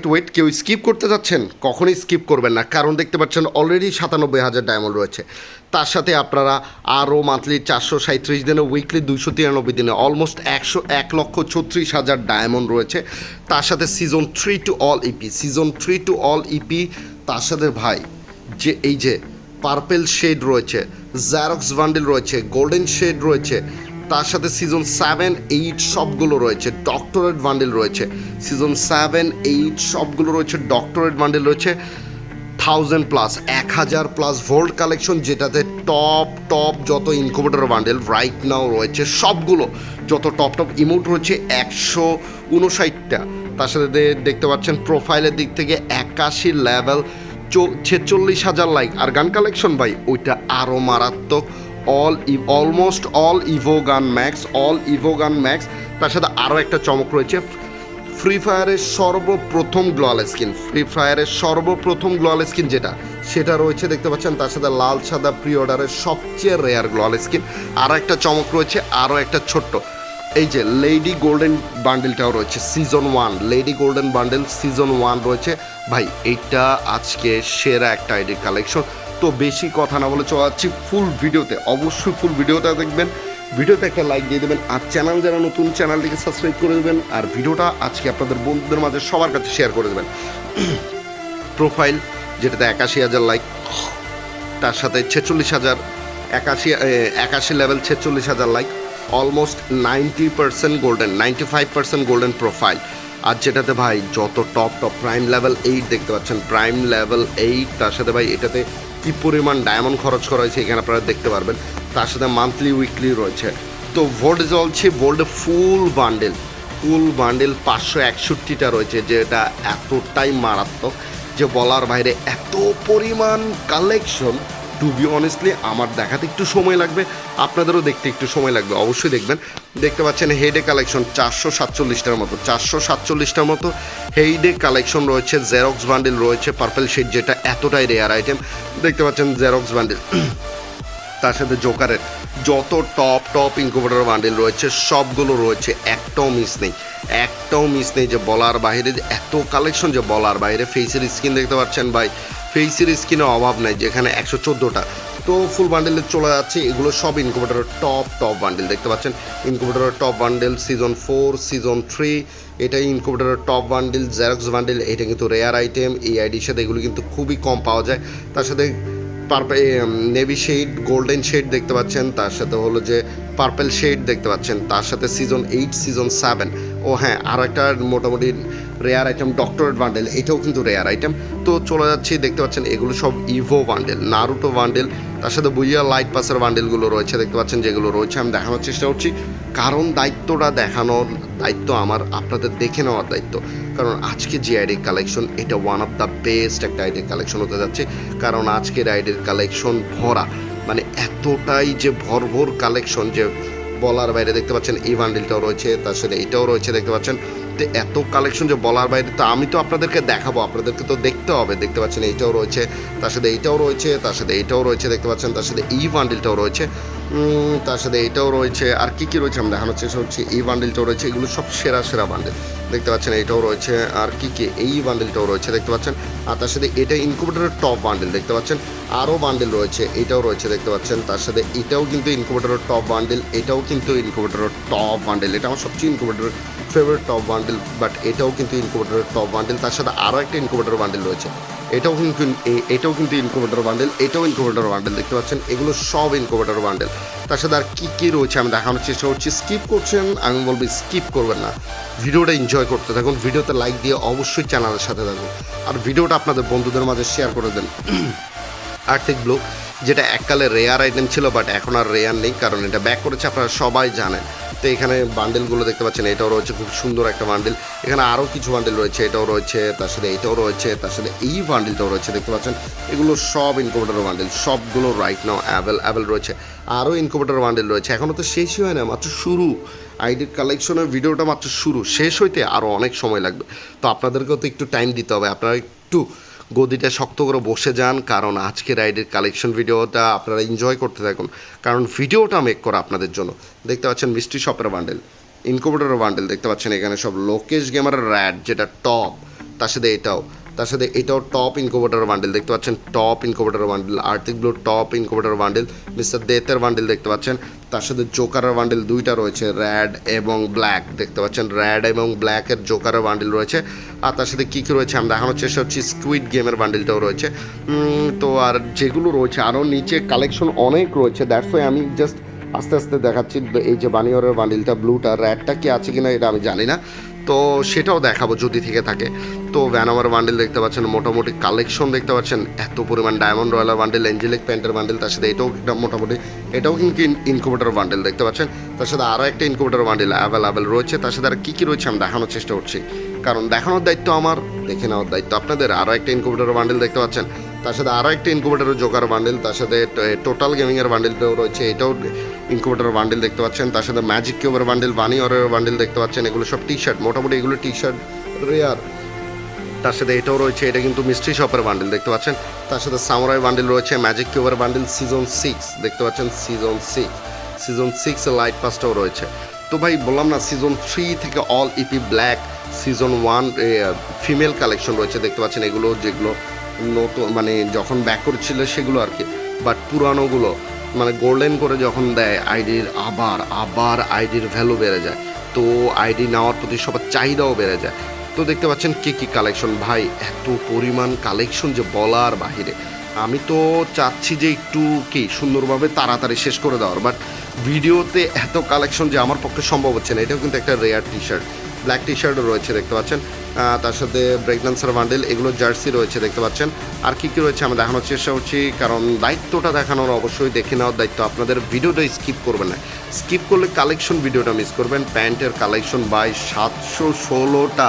Wait wait কেউ skip করতে যাচ্ছেন? কখনোই স্কিপ করবেন না। কারণ দেখতে পাচ্ছেন অলরেডি সাতানব্বই হাজার ডায়মন্ড রয়েছে। তার সাথে আপনারা আরও মান্থলি চারশো সাঁত্রিশ দিনে উইকলি দুইশো তিরানব্বই দিনে অলমোস্ট একশো এক লক্ষ ছত্রিশ হাজার ডায়মন্ড রয়েছে। তার সাথে season three two all EP season three two all EP তার সাথে ভাই, যে এই যে পার্পেল শেড রয়েছে জ্যারক্স বান্ডেল রয়েছে গোল্ডেন শেড রয়েছে তার সাথে সিজন সেভেন এইট সবগুলো রয়েছে। ডক্টরেট বান্ডেল রয়েছে। সিজন সেভেন এইট সবগুলো রয়েছে। ডক্টরেট বান্ডেল রয়েছে। থাউজেন্ড প্লাস এক হাজার প্লাস ভোল্ট কালেকশন যেটাতে টপ টপ যত ইনকুবেটর বান্ডেল রাইট নাও রয়েছে, সবগুলো যত টপ টপ ইমোট রয়েছে, একশো উনষাটটা। তার সাথে দেখতে পাচ্ছেন প্রোফাইলের দিক থেকে একাশি লেভেল ছেচল্লিশ হাজার লাইক আর গান কালেকশন ভাই, ওইটা আরও মারাত্মক all almost all evo gun max all evo gun max তার সাথে আরও একটা চমক রয়েছে। ফ্রি ফায়ারের সর্বপ্রথম গ্লোয়াল স্কিন ফ্রি ফায়ারের সর্বপ্রথম গ্লোয়াল স্কিন যেটা, সেটা রয়েছে, দেখতে পাচ্ছেন, তার সাথে লাল, সাদা প্রি অর্ডারের সবচেয়ে রেয়ার গ্লোয়াল স্কিন আরও একটা চমক রয়েছে আরও একটা ছোট্ট। এই যে লেডি গোল্ডেন বান্ডেলটাও রয়েছে season one lady golden bundle season one রয়েছে। ভাই, এইটা আজকে সেরা একটা আইডি কালেকশন তো বেশি কথা না বলে চলে যাচ্ছি ফুল ভিডিওতে। অবশ্যই ফুল ভিডিওটা দেখবেন, ভিডিওতে একটা লাইক দিয়ে দেবেন, আর চ্যানেল যারা নতুন চ্যানেলটিকে সাবস্ক্রাইব করে দেবেন, আর ভিডিওটা আজকে আপনাদের বন্ধুদের মাঝে সবার কাছে শেয়ার করে দেবেন। প্রোফাইল যেটাতে একাশি হাজার লাইক তার সাথে ছেচল্লিশ হাজার, একাশি একাশি লেভেল ছেচল্লিশ হাজার like almost ninety percent golden ninety five percent golden profile আর যেটাতে ভাই, যত top top prime level eight দেখতে পাচ্ছেন প্রাইম লেভেল এইট তার সাথে ভাই, এটাতে কী পরিমাণ ডায়মন্ড খরচ করা হয়েছে এখানে আপনারা দেখতে পারবেন। তার সাথে মান্থলি উইকলি রয়েছে। তো ভোল্ট চলছে volt full bundle full bundle পাঁচশো একষট্টিটা রয়েছে, যেটা এতটাই মারাত্মক যে বলার বাইরে এত পরিমাণ কালেকশন টু বি অনেস্টলি আমার দেখাতে একটু সময় লাগবে, আপনাদেরও দেখতে একটু সময় লাগবে, অবশ্যই দেখবেন। দেখতে পাচ্ছেন হেডে কালেকশন চারশো সাতচল্লিশটার মতো, চারশো সাতচল্লিশটার মতো হেইডে কালেকশন রয়েছে জেরক্স বান্ডেল রয়েছে পার্পেল শেড যেটা এতটাই রেয়ার আইটেম দেখতে পাচ্ছেন জেরক্স বান্ডেল তার সাথে জোকারের যত টপ টপ ইনকুবেটর বান্ডেল রয়েছে, সবগুলো রয়েছে, একটাও মিস নেই। একটাও মিস নেই যে বলার বাইরে, এত কালেকশন যে বলার বাইরে ফেসের স্কিন দেখতে পাচ্ছেন ভাই। ফেসের স্কিনের অভাব নাই, যেখানে একশো চোদ্দোটা। তো ফুল বান্ডেলে চলে যাচ্ছে, এগুলো সব ইনকুবেটরের টপ টপ বান্ডেল দেখতে পাচ্ছেন? ইনকুবেটরের top bundle season four season three এটা ইনকুবেটরের টপ বান্ডেল জেরক্স বান্ডেল এটা কিন্তু রেয়ার আইটেম এই আইডির সাথে এগুলো কিন্তু খুবই কম পাওয়া যায়। তার সাথে purple navy shade golden shade দেখতে পাচ্ছেন। তার সাথে হলো যে পার্পেল শেড দেখতে পাচ্ছেন। তার সাথে সিজন এইট সিজন সেভেন ও হ্যাঁ আর একটা মোটামুটি রেয়ার আইটেম ডক্টরেট বান্ডেল এটাও কিন্তু রেয়ার আইটেম তো চলে যাচ্ছি, দেখতে পাচ্ছেন, এগুলো সব ইভো বান্ডেল নারুটো বান্ডেল তার সাথে বুইয়া লাইট পাসের বান্ডেলগুলো রয়েছে, দেখতে পাচ্ছেন, যেগুলো রয়েছে, আমি দেখানোর চেষ্টা করছি। কারণ দায়িত্বটা দেখানোর দায়িত্ব আমার, আপনাদের দেখে নেওয়ার দায়িত্ব। কারণ আজকে যে আইডি কালেকশন এটা ওয়ান অফ দ্য বেস্ট একটা আইডির কালেকশন হতে যাচ্ছে। কারণ আজকের আইডির কালেকশন ভরা। মানে এতটাই যে ভরভর কালেকশন যে বলার বাইরে দেখতে পাচ্ছেন এই বান্ডিলটাও রয়েছে তার সাথে এটাও রয়েছে দেখতে পাচ্ছেন। তো এত কালেকশন যে বলার বাইরে, তো আমি তো আপনাদেরকে দেখাবো। আপনাদেরকে তো দেখতে হবে। দেখতে পাচ্ছেন এইটাও রয়েছে, তার সাথে এইটাও রয়েছে, তার সাথে এইটাও রয়েছে, দেখতে পাচ্ছেন, তার সাথে এই বান্ডিলটাও রয়েছে। তার সাথে এইটাও রয়েছে। আর কী কী রয়েছে আমি দেখানোর চেষ্টা করছি, এই বান্ডিলটাও রয়েছে, এগুলো সব সেরা সেরা বান্ডিল দেখতে পাচ্ছেন এইটাও রয়েছে। আর কী কী এই বান্ডিলটাও রয়েছে, দেখতে পাচ্ছেন। আর তার সাথে এটা ইনকুবেটরের টপ বান্ডিল দেখতে পাচ্ছেন। আরও বান্ডিল রয়েছে, এটাও রয়েছে, দেখতে পাচ্ছেন। তার সাথে এটাও কিন্তু ইনকুবেটরের টপ বান্ডিল এটাও কিন্তু ইনকুবেটরের টপ বান্ডিল এটা আমার সবচেয়ে ইনকুবেটরের ফেভারিট টপ বান্ডেল বাট এটাও কিন্তু ইনকুবেটরের টপ বান্ডেল তার সাথে আরও একটা ইনকুবেটর বান্ডেল রয়েছে। এটাও কিন্তু এটাও কিন্তু ইনকুবেটর বান্ডেল এটাও ইনকুবেটর বান্ডেল দেখতে পাচ্ছেন? এগুলো সব ইনকুবেটর বান্ডেল তার সাথে আর কী কী রয়েছে আমি দেখানোর চেষ্টা করছি। স্কিপ করছেন, আমি বলব স্কিপ করবেন না। ভিডিওটা এনজয় করতে থাকুন, ভিডিওতে লাইক দিয়ে অবশ্যই চ্যানেলের সাথে থাকুন। আর ভিডিওটা আপনাদের বন্ধুদের মাঝে শেয়ার করে দেন। আর্থিক ব্লু যেটা এককালে রেয়ার আইটেম ছিল বাট এখন আর রেয়ার নেই, কারণ এটা ব্যাক করেছে আপনারা সবাই জানেন। তো এখানে বান্ডেলগুলো দেখতে পাচ্ছেন, এটাও রয়েছে খুব সুন্দর একটা বান্ডেল এখানে আরও কিছু বান্ডেল রয়েছে, এটাও রয়েছে, তার সাথে এটাও রয়েছে, তার সাথে এই বান্ডেলটাও রয়েছে, দেখতে পাচ্ছেন। এগুলো সব ইনকুবেটার বান্ডেল সবগুলো রাইট নাও অ্যাভেল রয়েছে। আরও ইনকুবেটার বান্ডেল রয়েছে, এখনও তো শেষই হয় না, মাত্র শুরু। আইডির কালেকশনের ভিডিওটা মাত্র শুরু, শেষ হইতে আরও অনেক সময় লাগবে। তো আপনাদেরকেও তো একটু টাইম দিতে হবে, আপনারা একটু গদিটা শক্ত করে বসে যান, কারণ আজকে রাইডের কালেকশন ভিডিওটা আপনারা এনজয় করতে থাকুন। কারণ ভিডিওটা মেক করা আপনাদের জন্য। দেখতে পাচ্ছেন মিষ্টি শপের বান্ডেল ইনকুবেটরের বান্ডেল দেখতে পাচ্ছেন এখানে সব লোকেশ গেমারের র্যাড যেটা টপ তার সাথে এটাও। তার সাথে এটাও টপ ইনকোভেটার বান্ডেল দেখতে পাচ্ছেন top incubator bundle arctic blue top incubator bundle mister দেতের bundle দেখতে পাচ্ছেন। তার সাথে জোকারের বান্ডেল দুইটা রয়েছে র্যাড এবং ব্ল্যাক দেখতে পাচ্ছেন। র্যাড এবং ব্ল্যাকের জোকারের বান্ডেল রয়েছে। আর তার সাথে কী কী রয়েছে আমরা দেখানোর চেষ্টা করছি স্কুইড গেমের বান্ডেলটাও রয়েছে। তো আর যেগুলো রয়েছে, আরও নিচে কালেকশন অনেক রয়েছে দ্যাটস ওয়াই আমি জাস্ট আস্তে আস্তে দেখাচ্ছি, এই যে বানিয়রের বান্ডিলটা ব্লুটা র্যাডটা কি আছে কিনা, এটা আমি জানি না। তো সেটাও দেখাবো যদি থেকে থাকে। তো ভ্যানামার বান্ডেল দেখতে পাচ্ছেন, মোটামুটি কালেকশন দেখতে পাচ্ছেন। এত পরিমাণ ডায়মন্ড রয়্যালের বান্ডেল এঞ্জেলিক প্যান্টের বান্ডেল তার সাথে এটাও একটা মোটামুটি, এটাও কিন্তু ইনকুবেটার বান্ডেল দেখতে পাচ্ছেন। তার সাথে আরও একটা ইনকুবেটার বান্ডেল অ্যাভেলেবেল রয়েছে, তার সাথে আর কী কী রয়েছে আমি দেখানোর চেষ্টা করছি। কারণ দেখানোর দায়িত্ব আমার, দেখে নেওয়ার দায়িত্ব আপনাদের। আরও একটা ইনকুবেটার বান্ডেল দেখতে পাচ্ছেন, তার সাথে আরও একটা ইনকুবেটারের জোকার বান্ডেল তার সাথে টোটাল গেমিংয়ের বান্ডেলটাও রয়েছে, এটাও ইনকুবেটার বান্ডেল দেখতে পাচ্ছেন। তার সাথে ম্যাজিক কিউবের বান্ডেল বানি অরের বান্ডেল দেখতে পাচ্ছেন, এগুলো সব টি শার্ট মোটামুটি এগুলো টি শার্ট রেয়ার তার সাথে এটাও রয়েছে, এটা কিন্তু মিস্ট্রি শপের বান্ডেল দেখতে পাচ্ছেন? তার সাথে সামরাই বান্ডেল রয়েছে ম্যাজিক কিউবের বান্ডেল সিজন সিক্স দেখতে পাচ্ছেন? Season six season six light পাসটাও রয়েছে। তো ভাই, বললাম না সিজন থ্রি থেকে all EP black season one female collection রয়েছে, দেখতে পাচ্ছেন? এগুলো যেগুলো নতুন মানে যখন ব্যাক করছিল সেগুলো আর কি বাট পুরানোগুলো মানে গোল্ডেন করে যখন দেয় আইডির আবার আবার আইডির ভ্যালু বেড়ে যায়। তো আইডি নেওয়ার প্রতি সবার চাহিদাও বেড়ে যায়। তো দেখতে পাচ্ছেন কি কি কালেকশন ভাই, এত পরিমাণ কালেকশন যে বলার বাহিরে। আমি তো চাচ্ছি যে একটু কি সুন্দরভাবে তাড়াতাড়ি শেষ করে দেওয়ার বাট ভিডিওতে এত কালেকশন যে আমার পক্ষে সম্ভব হচ্ছে না। এটাও কিন্তু একটা rare T shirt black T শার্টও রয়েছে, দেখতে পাচ্ছেন। তার সাথে ব্রেকডান্সার বান্ডেল এগুলো জার্সি রয়েছে, দেখতে পাচ্ছেন। আর কী কী রয়েছে আমি দেখানোর চেষ্টা করছি, কারণ দায়িত্বটা দেখানোর অবশ্যই দেখে নেওয়ার দায়িত্ব। আপনাদের ভিডিওটা স্কিপ করবেন না। স্কিপ করলে কালেকশন ভিডিওটা মিস করবেন। প্যান্টের কালেকশন বাই সাতশো ষোলোটা।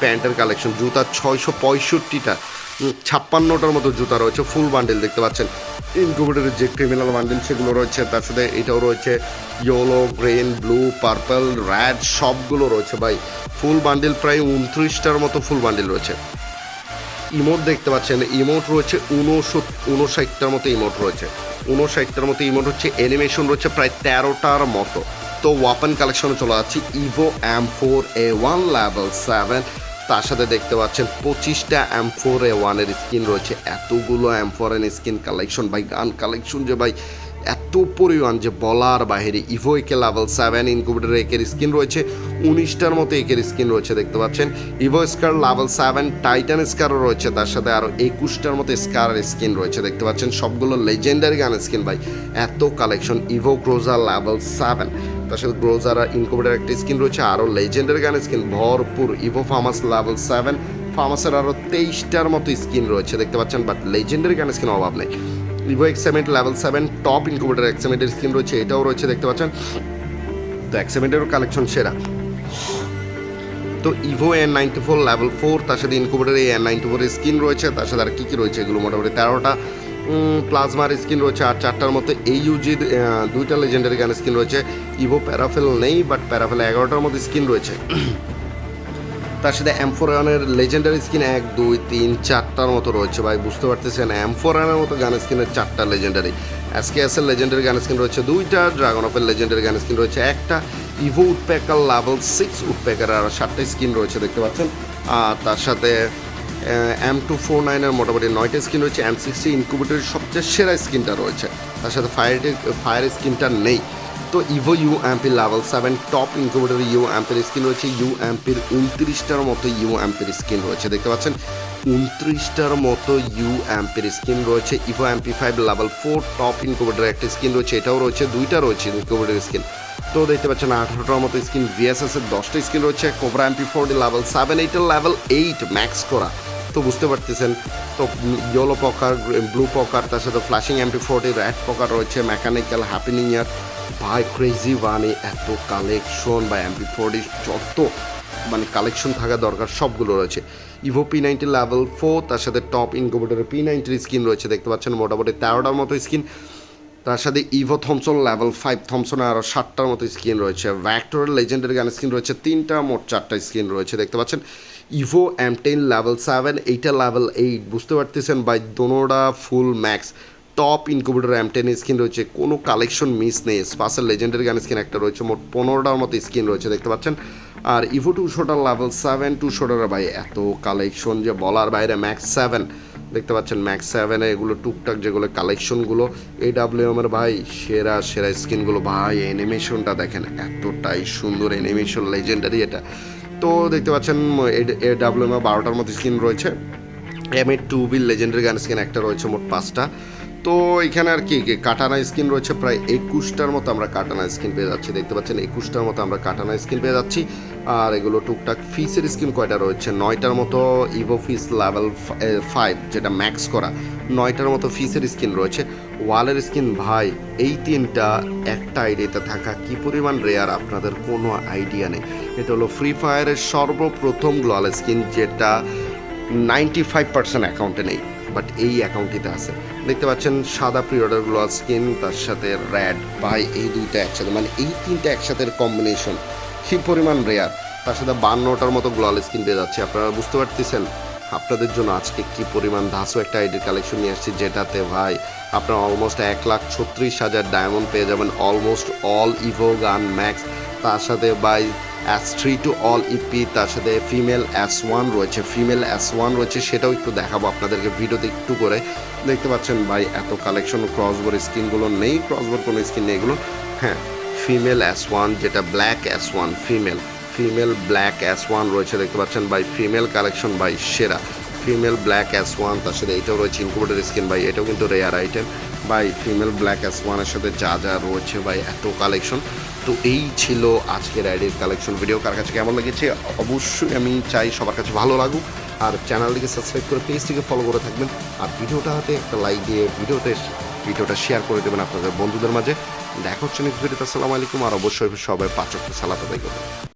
প্যান্টের কালেকশন, জুতা ছয়শো পঁয়ষট্টিটা ছাপ্পান্নটার মতো জুতা রয়েছে ফুল বান্ডেল দেখতে পাচ্ছেন। ইনকুবেটারের যে ক্রিমিনাল বান্ডেল সেগুলো রয়েছে, তার সাথে এটাও রয়েছে yellow green blue purple red সবগুলো রয়েছে ভাই। ফুল বান্ডেল প্রায় উনত্রিশটার মতো ফুল বান্ডেল রয়েছে। ইমোট দেখতে পাচ্ছেন ইমোট রয়েছে উনষট উনষাটটার মতো ইমোট রয়েছে। উনষাটটার মতো ইমোট হচ্ছে অ্যানিমেশন রয়েছে প্রায় তেরোটার মতো। তো ওয়াপেন কালেকশনে চলে যাচ্ছি evo M four A one level seven তার সাথে দেখতে পাচ্ছেন পঁচিশটা এম ফোর এ ওয়ানের স্কিন রয়েছে। এতগুলো M four N skin collection ভাই, গান কালেকশন যে, ভাই, এত পরিমাণ যে বলার বাহিরে evo AK level seven incubator একের স্কিন রয়েছে, উনিশটার মতো একের স্কিন রয়েছে, দেখতে পাচ্ছেন। Evo scar level seven titan স্কারও রয়েছে, তার সাথে আরও একুশটার মতো স্কার স্কিন রয়েছে, দেখতে পাচ্ছেন। সবগুলো লেজেন্ডারি গান স্কিন ভাই, এত collection evo groza level seven তার সাথে গ্রোজার আর ইনকুবেটার একটা স্কিন রয়েছে, আরও লেজেন্ডারি গান স্কিন ভরপুর ইভো ফার্মাস লেভেল সেভেন ফার্মাসের আরও তেইশটার মতো স্কিন রয়েছে, দেখতে পাচ্ছেন বাট লেজেন্ডারি গান স্কিন অভাব নেই। ইভো এক্সেমেন্ট লেভেল সেভেন টপ ইনকুবেটার এক্সেমেন্টের স্কিন রয়েছে, এটাও রয়েছে, দেখতে পাচ্ছেন। তো এক্সেমেন্টেরও কালেকশন সেরা। তো evo N ninety four level four তার সাথে ইনকুবেটার এই এন নাইনটি ফোরের স্কিন রয়েছে, তার সাথে আর কী কী রয়েছে, এগুলো মোটামুটি তেরোটা। প্লাজমার স্কিন রয়েছে আর চারটার মতো এই ইউজি দুইটা লেজেন্ডারি গান স্কিন রয়েছে। ইভো প্যারাফেল নেই বাট প্যারাফেল এগারোটার মতো স্কিন রয়েছে। তার সাথে এমফোরানের লেজেন্ডারি স্কিন এক, দুই, তিন, চারটার মতো রয়েছে। ভাই, বুঝতে পারতেছেন এমফোরানের মতো গান স্কিনের চারটা লেজেন্ডারি এসকে এস এর লেজেন্ডারি গান স্কিন রয়েছে দুইটা ড্রাগন অফের লেজেন্ডারি গান স্কিন রয়েছে একটা evo woodpecker level six woodpecker আর সাতটা স্কিন রয়েছে, দেখতে পাচ্ছেন। আর তার সাথে এম টু ফোর নাইনের মোটামুটি নয়টা স্কিন রয়েছে এম সিক্সটি ইনকুবেটরের সবচেয়ে সেরা স্কিনটা রয়েছে। তার সাথে ফায়ার ফায়ার স্কিনটা নেই। তো Ivo U অ্যাম্পির level seven top incubator U অ্যাম্পের skin রয়েছে ইউ অ্যাম্পের উনত্রিশটার মতো ইউ অ্যাম্পের স্কিন রয়েছে, দেখতে পাচ্ছেন? উনত্রিশটার মতো ইউ অ্যাম্পের স্কিন রয়েছে evo amphi five level four top incubator একটা স্কিন রয়েছে, এটাও রয়েছে, দুইটা রয়েছে ইনকুবেটর স্কিন তো দেখতে পাচ্ছেন, আঠারোটার মতো স্কিন ভিএসএস এর দশটা স্কিন রয়েছে cobra MP four level seven এইটের লেভেল এইট ম্যাক্স করা। তো বুঝতে পারতেছেন। তো ইয়েলো পকার ব্লু পকার তার সাথে ফ্ল্যাশিং এমপি ফোরটি র্যাড পকার রয়েছে মেকানিক্যাল হ্যাপেনিং ইয়ার ভাই ক্রেজি ওয়ানে এত কালেকশন বা এমপি ফোরটি যত মানে কালেকশন থাকা দরকার, সবগুলো রয়েছে। Evo P ninety level four তার সাথে টপ ইনকুবেটারের পি নাইনটির স্কিন রয়েছে, দেখতে পাচ্ছেন, মোটামুটি তেরোটার মতো স্কিন তার সাথে ইভো থমসন লেভেল ফাইভ থমসনের আরও ষাটটার মতো স্কিন রয়েছে। ভ্যাক্টরের লেজেন্ডের গান স্কিন রয়েছে, তিনটা মোট চারটা স্কিন রয়েছে, দেখতে পাচ্ছেন। Evo M ten level seven এইটা লেভেল এইট বুঝতে পারতেছেন? বাই দোনোটা full max top incubator ram ten skin রয়েছে। কোনো কালেকশন মিস নেই। স্পাসের লেজেন্ডারি গান স্কিন একটা রয়েছে। মোট পনেরোটার মতো স্কিন রয়েছে, দেখতে পাচ্ছেন? আর evo two shooter level seven two shooter ভাই, এত কালেকশন যে বলার বাইরে। ম্যাক্স সেভেন দেখতে পাচ্ছেন? ম্যাক্স সেভেনে এগুলো টুকটাক যেগুলো কালেকশনগুলো এর ভাই, সেরা সেরা স্কিনগুলো ভাই অ্যানিমেশনটা দেখেন, এতটাই সুন্দর অ্যানিমেশন লেজেন্ডারি এটা। তো দেখতে পাচ্ছেন এ ডাব্লিউ এম বারোটার মতো স্ক্রিন রয়েছে। M A two bill legendary gun screen একটা রয়েছে মোট পাঁচটা। তো এখানে আর কি কাটানা স্কিন রয়েছে, প্রায় একুশটার মতো আমরা কাটানা স্কিন পেয়ে যাচ্ছি, দেখতে পাচ্ছেন? একুশটার মতো আমরা কাটানা স্কিন পেয়ে যাচ্ছি। আর এগুলো টুকটাক ফিসের স্কিন কয়টা রয়েছে? নয়টার মতো ইভো ফিস লেভেল ফাইভ যেটা ম্যাক্স করা, নয়টার মতো ফিসের স্কিন রয়েছে। ওয়ালের স্কিন, ভাই, এই তিনটা একটা আইডিয়াতে থাকা, কি পরিমাণ রেয়ার আপনাদের কোনো আইডিয়া নেই। এটা হলো ফ্রি ফায়ারের সর্বপ্রথম গ্লোয়াল স্কিন যেটা নাইনটি ফাইভ পার্সেন্ট অ্যাকাউন্টে নেই বাট এই অ্যাকাউন্টটিতে আছে। দেখতে পাচ্ছেন সাদা প্রিয়ডার গ্লোয়াল স্কিন তার সাথে র্যাড বাই এই দুইটা একসাথে। মানে এই তিনটা একসাথে কম্বিনেশন কি পরিমাণ রেয়ার তার সাথে বান্নটার মতো গ্লোয়াল স্কিন পেয়ে যাচ্ছে। আপনারা বুঝতে পারতেছেন আপনাদের জন্য আজকে কি পরিমাণ ধাসু একটা আইডির কালেকশন নিয়ে আসছি যেটাতে ভাই আপনারা অলমোস্ট এক লাখ ছত্রিশ হাজার ডায়মন্ড পেয়ে যাবেন almost all evo gun max তার সাথে by S three to all EP তার সাথে ফিমেল অ্যাস ওয়ান রয়েছে। ফিমেল অ্যাস ওয়ান রয়েছে, সেটাও একটু দেখাবো আপনাদেরকে ভিডিওতে একটু করে। দেখতে পাচ্ছেন ভাই, এত কালেকশন ক্রসবোর স্কিনগুলো নেই ক্রসবোর কোনো স্কিন নেই এগুলো। হ্যাঁ ফিমেল অ্যাস ওয়ান যেটা black S one female female black S one রয়েছে, দেখতে পাচ্ছেন ভাই ফিমেল কালেকশন ভাই, সেরা। ফিমেল ব্ল্যাক অ্যাস ওয়ান তার সাথে এটাও রয়েছে ইনকুবেটার স্কিন ভাই, এটাও কিন্তু রেয়ার আইটেম ভাই ফিমেল ব্ল্যাক অ্যাস ওয়ানের সাথে যা যা রয়েছে ভাই, এত কালেকশন তো এই ছিল আজকের আইডির কালেকশন ভিডিও কার কাছে কেমন লেগেছে? অবশ্যই আমি চাই সবার কাছে ভালো লাগুক। আর চ্যানেলটিকে সাবস্ক্রাইব করে পেজটিকে ফলো করে থাকবেন। আর ভিডিওটা হাতে একটা লাইক দিয়ে ভিডিওতে, ভিডিওটা শেয়ার করে দেবেন আপনাদের বন্ধুদের মাঝে। দেখা হচ্ছে নেক্সট ভিডিওতে আসসালামু আলাইকুম। আর অবশ্যই সবাই পাচক সালাত আদায় করবেন।